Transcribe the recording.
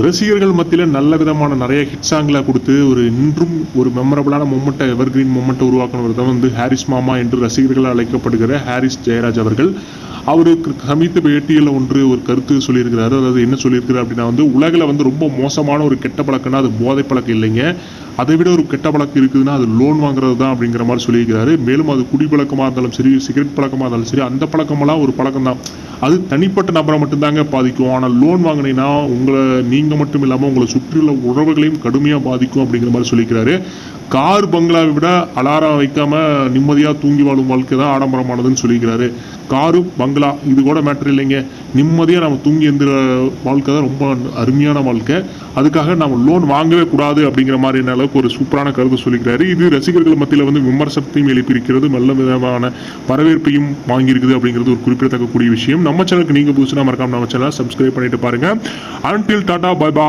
ரசிகர்கள் மத்தியில் நல்ல விதமான நிறைய ஹிட் சாங்களை கொடுத்து ஒரு இன்றும் ஒரு மெமரபிளான மூமெண்ட்டை எவர்கிரீன் மூமெண்ட்டை உருவாக்கினவர் தான் வந்து ஹாரிஸ் மாமா என்று ரசிகர்களால் அழைக்கப்படுகிற ஹாரிஸ் ஜெயராஜ் அவர்கள். அவருக்கு சமீப பேட்டியில் ஒன்று ஒரு கருத்து சொல்லியிருக்கிறாரு. அதாவது என்ன சொல்லியிருக்கிறார் அப்படின்னா வந்து உலகில் வந்து ரொம்ப மோசமான ஒரு கெட்ட பழக்கம்னா அது போதை பழக்கம் இல்லைங்க. அதை விட ஒரு கெட்ட பழக்கம் இருக்குதுன்னா அது லோன் வாங்குறது தான் அப்படிங்கிற மாதிரி சொல்லியிருக்கிறாரு. மேலும் அது குடிப்பழக்கமாக இருந்தாலும் சரி சிகரெட் பழக்கமாக இருந்தாலும் சரி அந்த பழக்கமெல்லாம் ஒரு பழக்கம் தான் அது தனிப்பட்ட நபரை மட்டும்தாங்க பாதிக்கும். ஆனால் லோன் வாங்கினீங்கன்னா உங்களை நீ நீங்கள் மட்டும் இல்லாமல் உங்களை சுற்றியுள்ள உறவுகளையும் கடுமையாக பாதிக்கும் அப்படிங்கிற மாதிரி சொல்லிக்கிறாரு. கார் பங்களாவை விட அலாரம் வைக்காம நிம்மதியாக தூங்கி வாழும் வாழ்க்கை தான் ஆடம்பரமானதுன்னு சொல்லிக்கிறாரு காரு பங்களா இது கூட மேட்டர் இல்லைங்க. நிம்மதியாக நம்ம தூங்கி எந்திர வாழ்க்கை தான் ரொம்ப அருமையான வாழ்க்கை. அதுக்காக நம்ம லோன் வாங்கவே கூடாது அப்படிங்கிற மாதிரியான அளவுக்கு ஒரு சூப்பரான கருத்து சொல்லிக்கிறாரு இது ரசிகர்கள் மத்தியில் வந்து விமர்சனத்தையும் எழுப்பியிருக்கிறது நல்ல விதமான வரவேற்பையும் வாங்கியிருக்குது அப்படிங்கிறது ஒரு குறிப்பிடத்தக்கக்கூடிய விஷயம். நம்ம சேனலுக்கு நீங்கள் புதுசுனா மறக்காம நம்ம சேனலை சப்ஸ்கிரைப் பண்ணிட்டு பாருங்க. அன்டில் டாடா பை பா